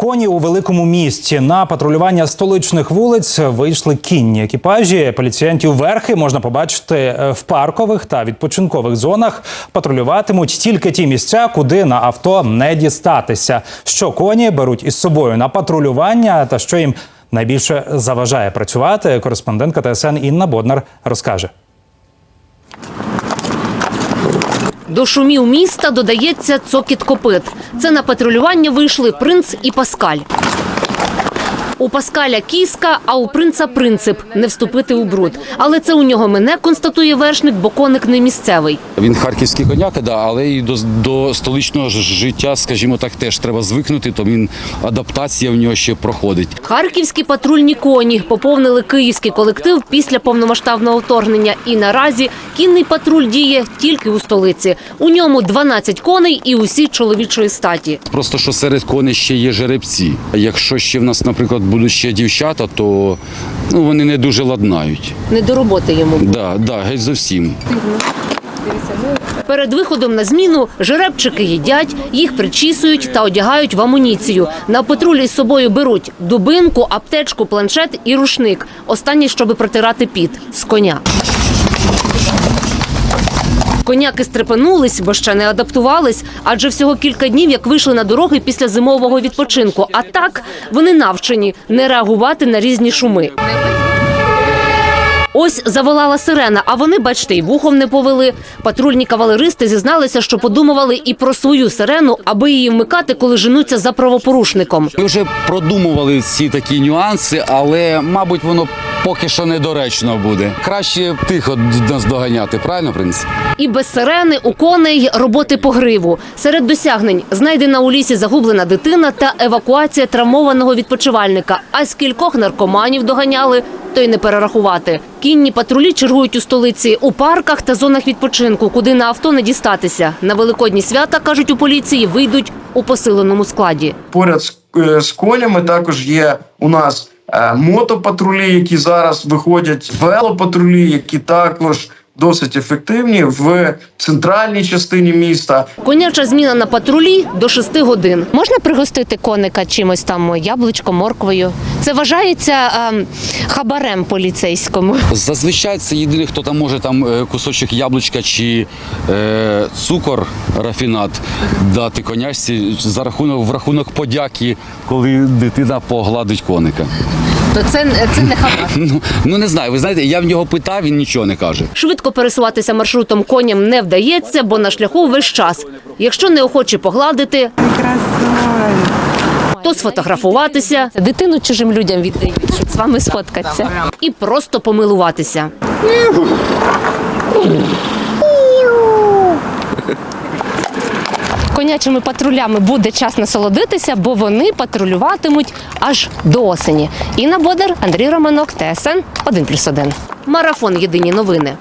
Коні у великому місті на патрулювання столичних вулиць вийшли кінні екіпажі. Поліціянтів верхи можна побачити е, в паркових та відпочинкових зонах. Патрулюватимуть тільки ті місця, куди на авто не дістатися. Що коні беруть із собою на патрулювання та що їм найбільше заважає працювати. Кореспондентка ТСН Інна Боднар розкаже. До шумів міста додається цокіт копит. Це на патрулювання вийшли принц і Паскаль. У Паскаля кіска, а у принца принцип не вступити у бруд. Але це у нього мене констатує вершник, бо коник не місцевий. Він харківський коняка, да, але і до, до столичного життя, скажімо так, теж треба звикнути, то він адаптація в нього ще проходить. Харківські патрульні коні поповнили київський колектив після повномасштабного вторгнення. І наразі кінний патруль діє тільки у столиці. У ньому 12 коней і усі чоловічої статі. Просто що серед коней ще є жеребці. Якщо ще в нас, наприклад, будуть ще дівчата, то ну, вони не дуже ладнають. Не до роботи йому. Да, да, геть зовсім. Перед виходом на зміну жеребчики їдять, їх причісують та одягають в амуніцію. На патрулі з собою беруть дубинку, аптечку, планшет і рушник. Останній, щоби протирати піт з коня. Коняки стрепенулись, бо ще не адаптувались, адже всього кілька днів як вийшли на дороги після зимового відпочинку. А так вони навчені не реагувати на різні шуми. Ось заволала сирена, а вони, бачите, і вухом не повели. Патрульні кавалеристи зізналися, що подумували і про свою сирену, аби її вмикати, коли женуться за правопорушником. Ми вже продумували ці такі нюанси, але, мабуть, воно поки що недоречно буде. Краще тихо нас доганяти, правильно, принц? І без сирени у коней роботи по гриву. Серед досягнень знайдена у лісі загублена дитина та евакуація травмованого відпочивальника. А скількох наркоманів доганяли, то й не перерахувати. Кінні патрулі чергують у столиці у парках та зонах відпочинку, куди на авто не дістатися. На великодні свята кажуть у поліції, вийдуть у посиленому складі. поряд з, е, з конями також є у нас мотопатрулі, які зараз виходять, велопатрулі, які також досить ефективні в центральній частині міста. Коняча зміна на патрулі до 6 годин. Можна пригостити коника чимось там яблучком, морквою. Це вважається ем, хабарем поліцейському. Зазвичай це єдиний, хто там може там е, кусочок яблучка чи е, цукор рафінат дати конячці за рахунок в рахунок подяки, коли дитина погладить коника. То це, це не хабар. Ну, ну не знаю, ви знаєте, я в нього питав, він нічого не каже. Швидко пересуватися маршрутом коням не вдається, бо на шляху весь час. Якщо неохоче погладити, то сфотографуватися, дитину чужим людям віддають, щоб з вами сфоткатися. І просто помилуватися. Конячими патрулями буде час насолодитися, бо вони патрулюватимуть аж до осені. Інна Бодер, Андрій Романок, ТСН 1+,1. Марафон Єдині новини.